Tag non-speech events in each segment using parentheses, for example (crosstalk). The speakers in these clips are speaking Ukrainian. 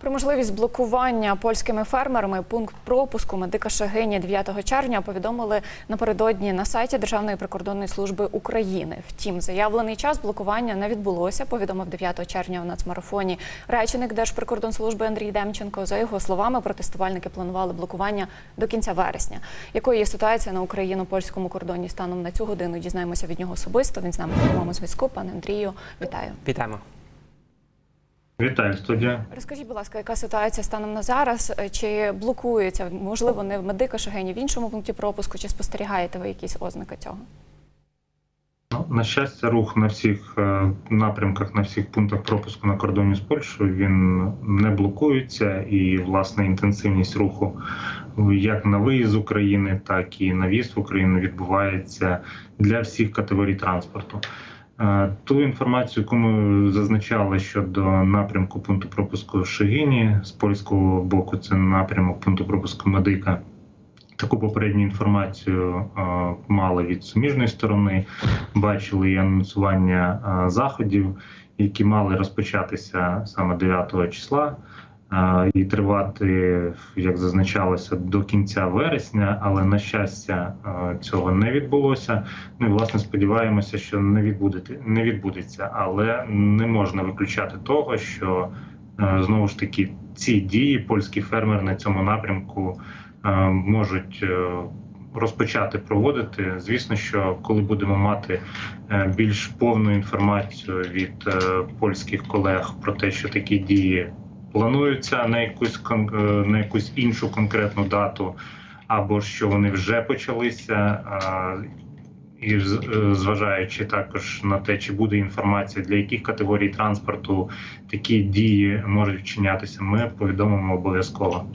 Про можливість блокування польськими фермерами пункт пропуску медика Шагині 9 червня повідомили напередодні на сайті Державної прикордонної служби України. Втім, заявлений час блокування не відбулося. Повідомив 9 червня в нацмарафоні речник Держприкордонслужби Андрій Демченко. За його словами, протестувальники планували блокування до кінця вересня. Якою є ситуація на україно-польському кордоні станом на цю годину? Дізнаємося від нього особисто. Він з нами на прямому зв'язку. Пане Андрію, вітаю. Вітаємо. Вітаю студія. Розкажіть, будь ласка, яка ситуація станом на зараз? Е, Чи блокується можливо не в медика Шагині в іншому пункті пропуску? Чи спостерігаєте ви якісь ознаки цього? Ну, на щастя, рух на всіх е, напрямках, на всіх пунктах пропуску на кордоні з Польщею він не блокується, і власне інтенсивність руху як на виїзд з України, так і на в'їзд в Україну відбувається для всіх категорій транспорту. Е, Ту інформацію, яку ми зазначали щодо напрямку пункту пропуску в Шигині з польського боку, це напрямок пункту пропуску медика. Таку попередню інформацію е, мали від суміжної сторони, бачили і анонсування е, заходів, які мали розпочатися саме 9 числа і тривати, як зазначалося, до кінця вересня. Але на щастя, цього не відбулося. Ми власне сподіваємося, що не відбудеться, не відбудеться, але не можна виключати того, що знову ж таки ці дії польські фермери на цьому напрямку можуть е, розпочати проводити. Звісно, що коли будемо мати е, більш повну інформацію від е, польських колег про те, що такі дії плануються на якусь е, на якусь іншу конкретну дату, або що вони вже почалися. І е, зважаючи також на те, чи буде інформація для яких категорій транспорту такі дії можуть вчинятися, ми повідомимо обов'язково.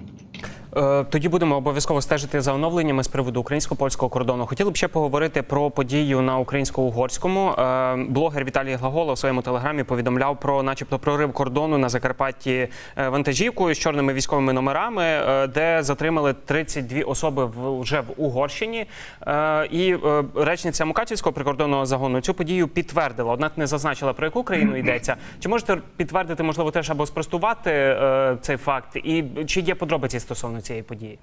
Е, Тоді будемо обов'язково стежити за оновленнями з приводу українсько-польського кордону. Хотіли б ще поговорити про подію на українсько-угорському. Е, Блогер Віталій Глагола в своєму телеграмі повідомляв про, начебто, прорив кордону на Закарпатті е, вантажівкою з чорними військовими номерами, де затримали 32 особи вже в Угорщині. І речниця Мукачівського прикордонного загону цю подію підтвердила, однак не зазначила про яку країну (clears throat) йдеться. Чи можете підтвердити, можливо, теж або спростувати цей факт? І чи є подробиці стосовно цієї події?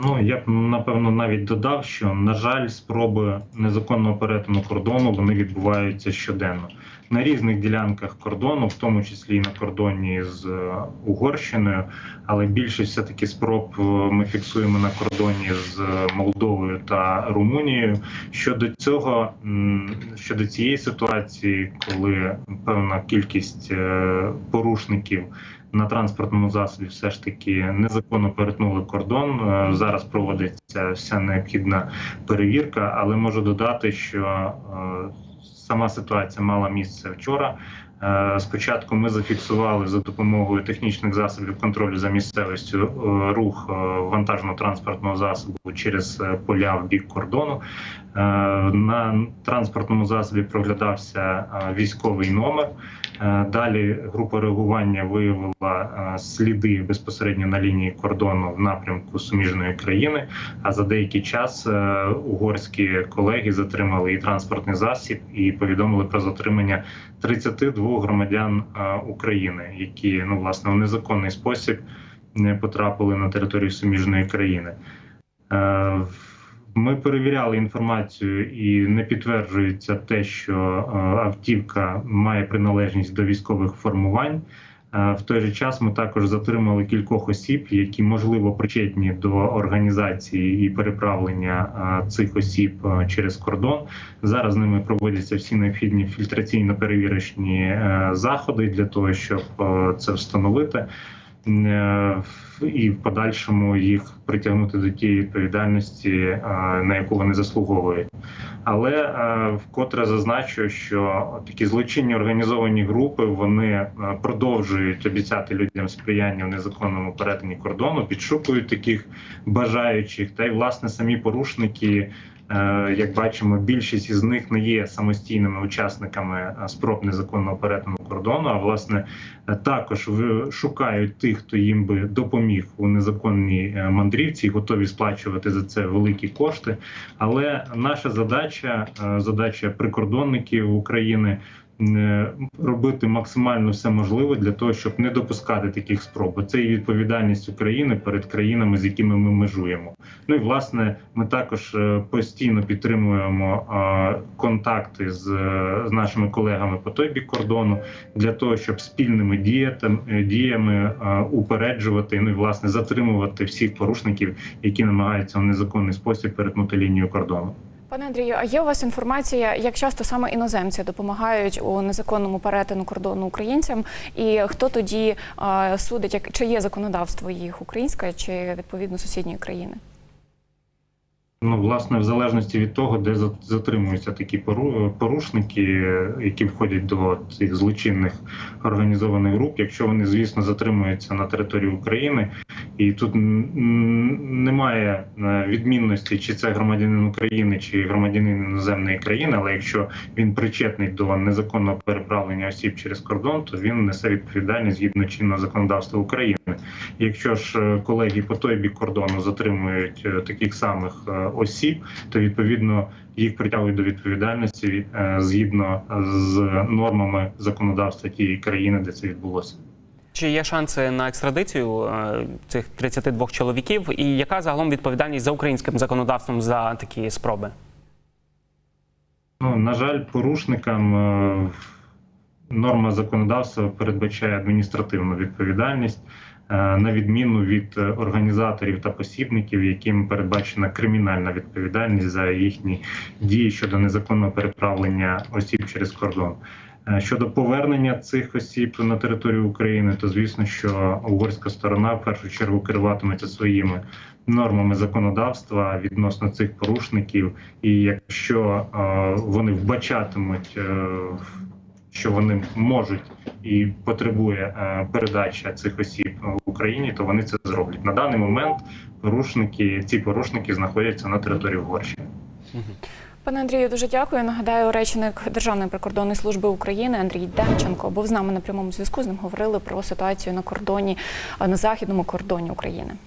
Ну я б напевно навіть додав, що на жаль, спроби незаконного перетину кордону вони відбуваються щоденно на різних ділянках кордону, в тому числі і на кордоні з е, Угорщиною. Але більшість все таки спроб е, ми фіксуємо на кордоні з Молдовою та Румунією. Щодо цього, щодо цієї ситуації, коли певна кількість е, порушників на транспортному засобі все ж таки незаконно перетнули кордон. Е, Зараз проводиться вся необхідна перевірка, але можу додати, що е, сама ситуація мала місце вчора. Е, Спочатку ми зафіксували за допомогою технічних засобів контролю за місцевістю е, рух е, вантажного транспортного засобу через поля в бік кордону. На транспортному засобі проглядався військовий номер. Далі група реагування виявила сліди безпосередньо на лінії кордону в напрямку суміжної країни. А за деякий час угорські колеги затримали і транспортний засіб і повідомили про затримання 32 громадян е, України, які ну власне в незаконний спосіб не потрапили на територію суміжної країни. Е, Ми перевіряли інформацію і не підтверджується те, що е, автівка має приналежність до військових формувань. Е, В той же час ми також затримали кількох осіб, які можливо причетні до організації і переправлення е, цих осіб е, через кордон. Зараз з ними проводяться всі необхідні фільтраційно-перевірочні е, заходи для того, щоб це встановити. Е, І в подальшому їх притягнути до тієї відповідальності, е, на яку вони заслуговують. Але е, вкотре зазначу, що такі злочинні організовані групи вони продовжують обіцяти людям сприяння в незаконному перетині кордону, підшукують таких бажаючих, та й власне самі порушники. Е, Як бачимо, більшість із них не є самостійними учасниками е, спроб незаконного перетину кордону. А власне е, також шукають тих, хто їм би допоміг у незаконній мандрівці, і готові сплачувати за це великі кошти. Але наша задача, задача прикордонників України робити максимально все можливе для того, щоб не допускати таких спроб. Це і відповідальність України перед країнами, з якими ми межуємо. Ну і власне ми також е, постійно підтримуємо контакти з, е, з нашими колегами по той бік кордону для того, щоб спільними е, діями е, упереджувати ну і власне затримувати всіх порушників, які намагаються в незаконний спосіб перетнути лінію кордону. Пане Андрію, а є у вас інформація, як часто саме іноземці допомагають у незаконному перетину кордону українцям? І хто тоді е, судить, як чи є законодавство їх українське чи відповідно сусідньої країни? Ну, власне, в залежності від того, де затримуються такі пору- порушники, які входять до цих злочинних організованих груп, якщо вони, звісно, затримуються на території України, і тут немає е, відмінності, чи це громадянин України, чи громадянин іноземної країни, але якщо він причетний до незаконного переправлення осіб через кордон, то він несе відповідальність згідно чинного законодавства України. Якщо ж е, колеги по той бік кордону затримують е, таких самих осіб, то відповідно їх притягують до відповідальності згідно з нормами законодавства тієї країни, де це відбулося. Чи є шанси на екстрадицію е, цих 32 чоловіків? І яка загалом відповідальність за українським законодавством за такі спроби? Ну на жаль, порушникам е, норма законодавства передбачає адміністративну відповідальність. е, На відміну від організаторів та посібників, яким передбачена кримінальна відповідальність за їхні дії щодо незаконного переправлення осіб через кордон. Е, Щодо повернення цих осіб на територію України, то звісно, що угорська сторона в першу чергу керуватиметься своїми нормами законодавства відносно цих порушників, і якщо е, вони вбачатимуть, е, що вони можуть і потребує передача цих осіб в Україні, то вони це зроблять. На даний момент порушники ці порушники знаходяться на території Угорщини. Пане Андрію, дуже дякую. Нагадаю, речник Державної прикордонної служби України Андрій Демченко був з нами на прямому зв'язку. З ним говорили про ситуацію на кордоні на західному кордоні України.